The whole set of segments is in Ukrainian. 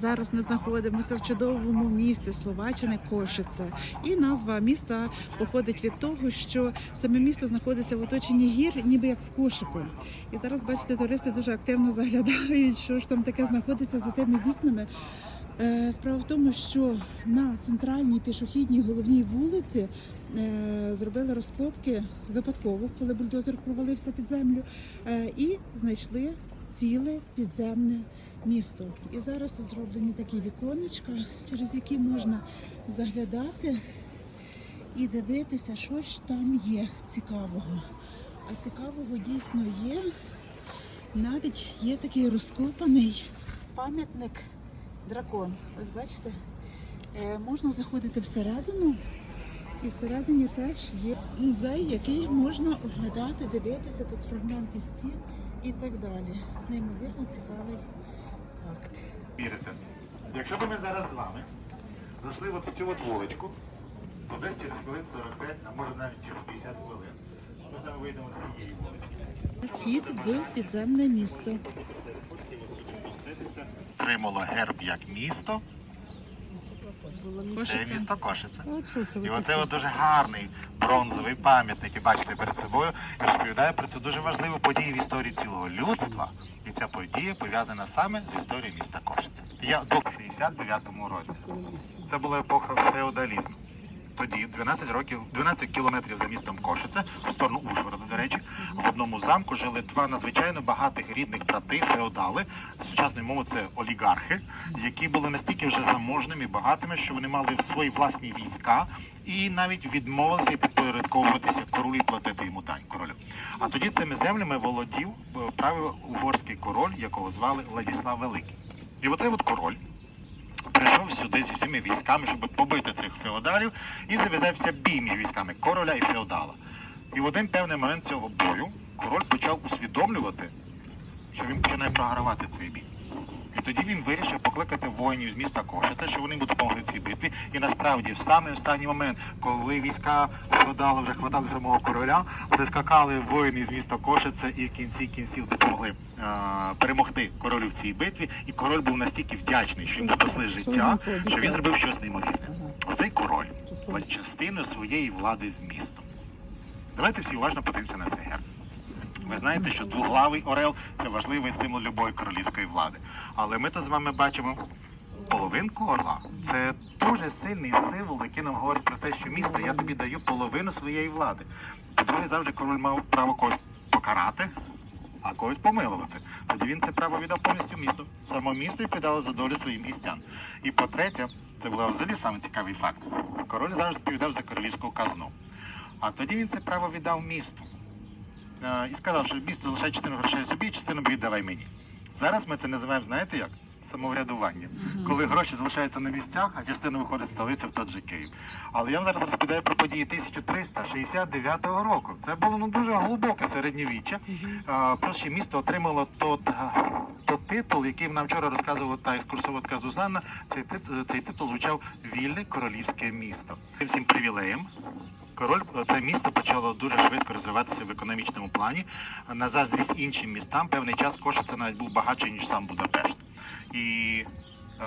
Зараз ми знаходимося в чудовому місті Словаччини Кошице. І назва міста походить від того, що саме місто знаходиться в оточенні гір, ніби як в кошику. І зараз бачите, туристи дуже активно заглядають, що ж там таке знаходиться за тими вікнами. Е, Справа в тому, що на центральній пішохідній головній вулиці е, зробили розкопки випадково, коли бульдозер провалився під землю, е, і знайшли ціле підземне місто. І зараз тут зроблені такі віконечка, через які можна заглядати і дивитися, що ж там є цікавого. А цікавого дійсно є. Навіть є такий розкопаний пам'ятник дракон. Ось бачите, е, можна заходити всередину, і всередині теж є музей, який можна оглядати, дивитися. Тут фрагменти стін і так далі. Неймовірно цікавий факт. Вірите? Якщо б ми зараз з вами зайшли от в цю от вуличку, то десь через хвилин 45, а може навіть через 50 хвилин, ми з вами вийдемо з цієї вулички. Вхід в підземне місто. Тримало герб як місто, це місто Кошице. І оце от дуже гарний бронзовий пам'ятник, і бачите перед собою, і розповідає про цю дуже важливу подію в історії цілого людства. І ця подія пов'язана саме з історією міста Кошиця. Я до 69-му році. Це була епоха феодалізму. Тоді 12 років, 12 кілометрів за містом Кошице, в сторону Ужгорода, до речі, в одному замку жили два надзвичайно багатих рідних брати феодали. Сучасною мовою це олігархи, які були настільки вже заможними і багатими, що вони мали свої власні війська і навіть відмовилися підпорядковуватися королю і платити йому дань королю. А тоді цими землями володів е, правив угорський король, якого звали Владіслав Великий. І оцей от король прийшов сюди зі всіми військами, щоб побити цих феодалів, і зав'язався бій між військами короля і феодала. І в один певний момент цього бою король почав усвідомлювати, що він починає програвати цей бій. І тоді він вирішив покликати воїнів з міста Кошице, що вони допомогли в цій битві. І насправді, в самий останній момент, коли війська феодала вже хватали самого короля, прискакали воїни з міста Кошице і в кінці кінців допомогли е, перемогти королю в цій битві. І король був настільки вдячний, що йому спасли життя, що він зробив щось неймовірне. Оцей король був частиною своєї влади з містом. Давайте всі уважно подивимося на цей герб. Ви знаєте, що двоглавий орел це важливий символ любої королівської влади. Але ми то з вами бачимо половинку орла. Це дуже сильний символ, який нам говорить про те, що місто я тобі даю половину своєї влади. По-друге, завжди король мав право когось покарати, а когось помилувати. Тоді він це право віддав повністю місту. Само місто і відповідало за долю своїм містян. І по-третє, це був взагалі саме цікавий факт. Король завжди відповідав за королівську казну. А тоді він це право віддав місту. Е, і сказав, що місто залишає частину грошей собі, частину віддавай мені. Зараз ми це називаємо, знаєте як? Самоврядування. Коли гроші залишаються на місцях, а частина виходить з столиці в тот же Київ. Але я вам зараз розповідаю про події 1369 року. Це було ну дуже глибоке середньовіччя. Е, Просто місто отримало тот, е, тот титул, який нам вчора розказувала та екскурсоводка Зузанна. Цей титул, цей титул звучав Вільне королівське місто. Всім привілеєм Король це місто почало дуже швидко розвиватися в економічному плані. На заздрість іншим містам певний час Кошице навіть був багатший, ніж сам Будапешт. І е,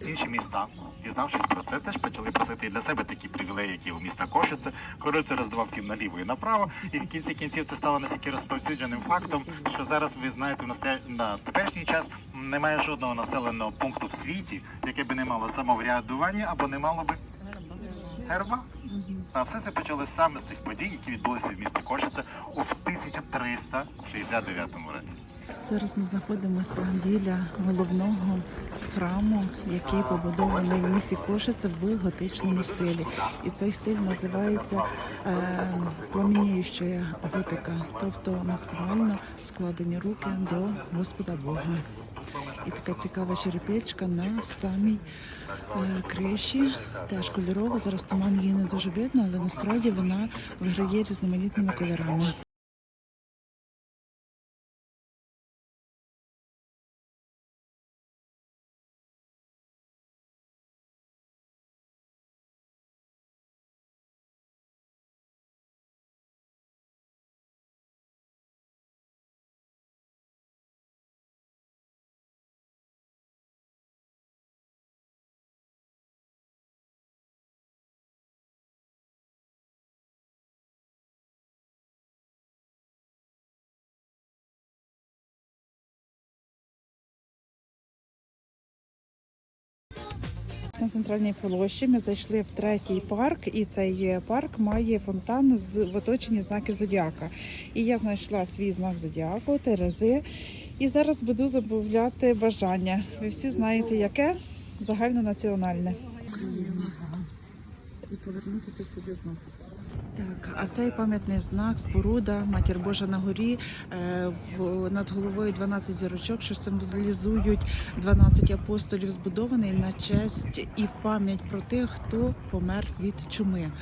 інші міста, дізнавшись про це, теж почали просити для себе такі привілеї, які у міста Кошице. Король це роздавав всім наліво і направо. І в кінці кінців це стало настільки розповсюдженим фактом, що зараз ви знаєте, на теперішній час немає жодного населеного пункту в світі, яке би не мало самоврядування або не мало би герба. А все це почалося саме з цих подій, які відбулися в місті Кошице у 1369 році. Зараз ми знаходимося біля головного храму, який побудований в місті Кошице в готичному стилі. І цей стиль називається е, пламеніюча готика, тобто максимально складені руки до Господа Бога. І така цікава черепичка на самій е, криші, теж кольорова. Зараз туман її не дуже видно, але насправді вона виграє різноманітними кольорами. На центральній площі. Ми зайшли в третій парк, і цей парк має фонтан з в оточенні знаків зодіака. І я знайшла свій знак зодіаку, Терези. І зараз буду замовляти бажання. Ви всі знаєте, яке загальнонаціональне. І повернутися сюди знову. Так, а цей пам'ятний знак, споруда, матір Божа на горі, е, над головою 12 зірочок, що символізують 12 апостолів, збудований на честь і пам'ять про тих, хто помер від чуми.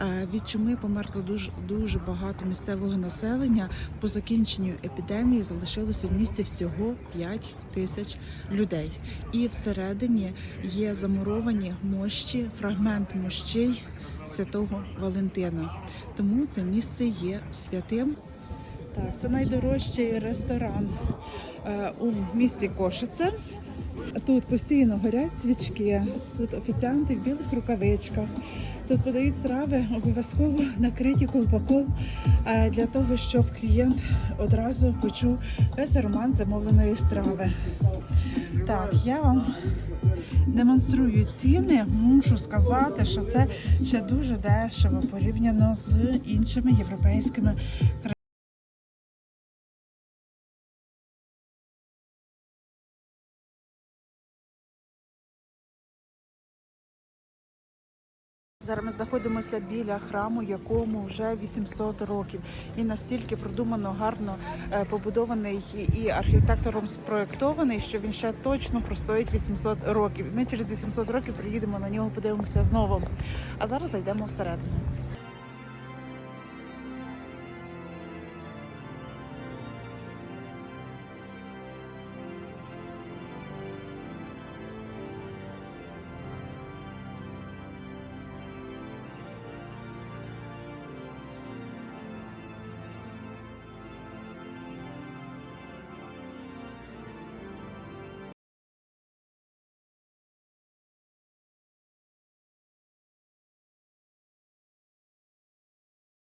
Е, від чуми померло дуже дуже багато місцевого населення. По закінченню епідемії залишилося в місті всього 5 тисяч людей. І всередині є замуровані мощі, фрагмент мощей святого Валентина. Тому це місце є святим. Так, це найдорожчий ресторан у місті Кошице. Тут постійно горять свічки, тут офіціанти в білих рукавичках. Тут подають страви обов'язково накриті колпаком е, для того, щоб клієнт одразу почув весь аромат замовленої страви. Так, я вам демонструю ціни. Мушу сказати, що це ще дуже дешево порівняно з іншими європейськими країнами. Зараз ми знаходимося біля храму, якому вже 800 років. Він настільки продумано, гарно е, побудований і архітектором спроектований, що він ще точно простоїть 800 років. Ми через 800 років приїдемо на нього, подивимося знову. А зараз зайдемо всередину.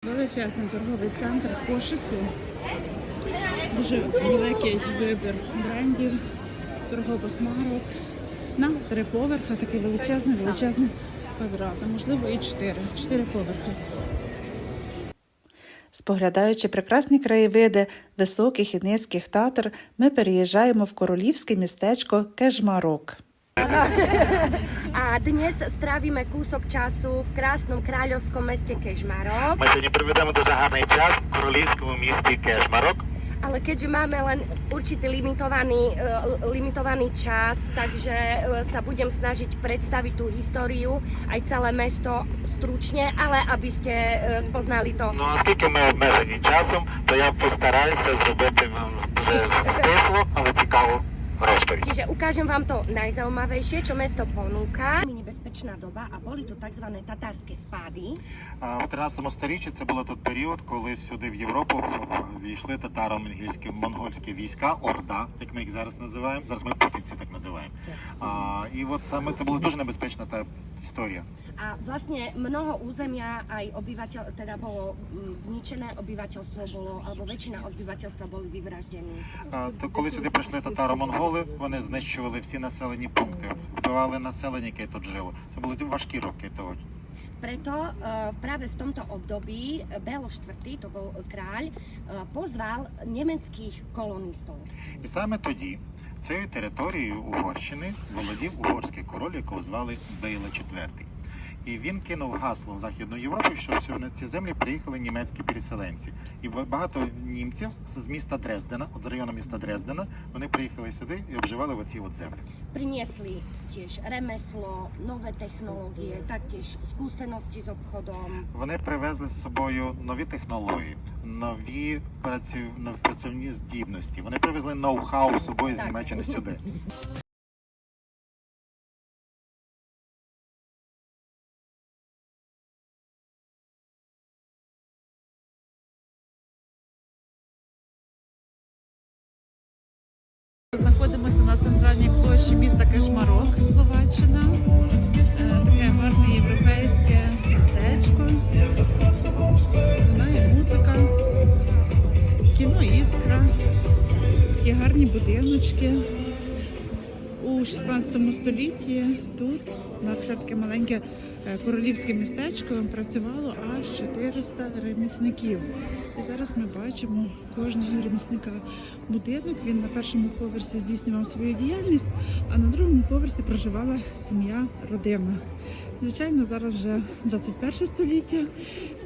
Величезний торговий центр Кошиці. Дуже великий вибір брендів, торгових марок. На три поверхи, такий величезний, величезний квадрат, а можливо і чотири. Чотири поверхи. Споглядаючи прекрасні краєвиди високих і низьких татр, ми переїжджаємо в королівське містечко Кежмарок. A dnes strávime kúsok času v krásnom kráľovskom meste Kežmarok, Ми сьогодні проведемо дуже гарний час в королівському місті Кешмарок. ale keďže máme len určitý limitovaný, eh, limitovaný čas, takže eh, sa budem snažiť predstaviť tú históriu, aj celé mesto stručne, ale aby ste eh, spoznali to Ну оскільки ми обмежені часом, то я постараюся зробити вам дуже стисло, але цікаву rozpęd. Dzisiaj ukażę Wam to najzałomawiejsze, co jest to ponuka. Nebezpečná doba a boli tu tzv. tatárske vpády. А, В 13 сторіччі це було той період, коли сюди в Європу війшли татаро-монгольські монгольські війська, Орда, як ми їх зараз називаємо. Зараз ми путінці так називаємо. А, і от саме це була дуже небезпечна та історія. A vlastne mnoho územia aj obyvateľ, teda bolo mm, zničené, obyvateľstvo bolo, alebo väčšina obyvateľstva boli vyvraždení. А, то коли сюди прийшли татаро-монголи, вони знищували всі населені пункти, вбивали населення, яке тут жило. Це були важкі роки того. Preto e, práve v tomto období Belo IV, to bol kráľ, e, pozval nemeckých kolonistov. І саме тоді цією територією Угорщини володів угорський король, якого звали Бейла IV. І він кинув гасло в Західну Європу, що на ці землі приїхали німецькі переселенці. І ба- багато німців з з міста Дрездена, от з району міста Дрездена, вони приїхали сюди і обживали оці от землі. Priniesli tiež remeslo, nové technológie, taktiež skúsenosti s obchodom. Вони привезли з собою нові технології, нові праців... працівні здібності. Вони привезли ноу-хау з собою з Німеччини сюди. Знаходимося на центральній площі міста Кешмарок, Словаччина. Е, Таке гарне європейське містечко. Лунає музика, кіно іскра, такі гарні будиночки. У у 16 столітті тут, на це таке маленьке е, королівське містечко, працювало аж 400 ремісників. І зараз ми бачимо кожного ремісника будинок. Він на першому поверсі здійснював свою діяльність, а на другому поверсі проживала сім'я родина. Звичайно, зараз вже 21 століття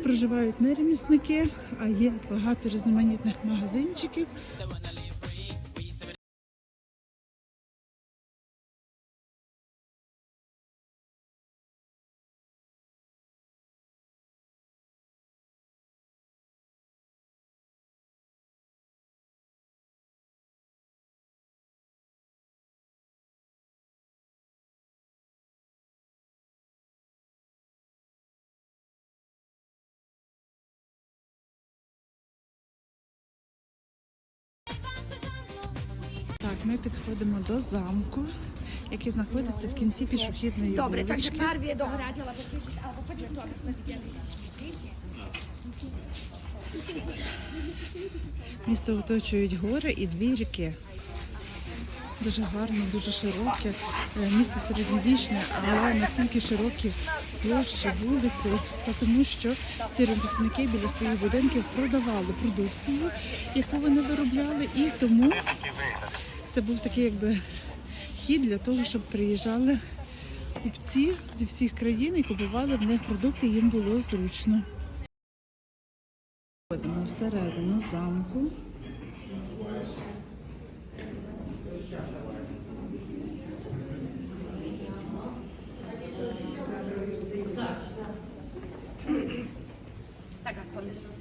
проживають не ремісники, а є багато різноманітних магазинчиків. Ми підходимо до замку, який знаходиться в кінці пішохідної alebo tiež, alebo poďme tu, aby. Місто оточують гори і дві ріки. Дуже гарно, дуже широке. Е, Місто середньовічне, але настільки широкі площі, вулиці. Це тому, що ці ремісники біля своїх будинків продавали продукцію, яку вони виробляли, і тому це був такий якби хід для того, щоб приїжджали купці зі всіх країн і купували в них продукти, їм було зручно. Входимо всередину замку. Tak aspoň.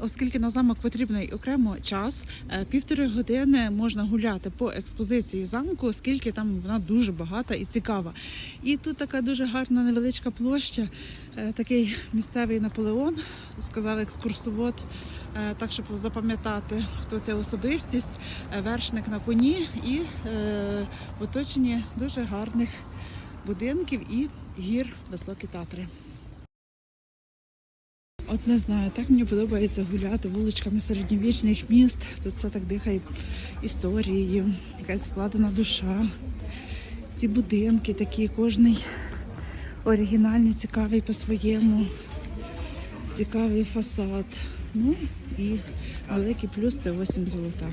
Оскільки на замок потрібний окремо час, е, півтори години можна гуляти по експозиції замку, оскільки там вона дуже багата і цікава. І тут така дуже гарна невеличка площа, е, такий місцевий Наполеон, сказав екскурсовод, е, так щоб запам'ятати, хто це особистість, вершник на коні і в оточенні дуже гарних будинків і гір високі татри. От не знаю, так мені подобається гуляти вуличками середньовічних міст. Тут все так дихає історією, якась вкладена душа. Ці будинки такі, кожний оригінальний, цікавий по-своєму, цікавий фасад. Ну і великий плюс це осінь золота.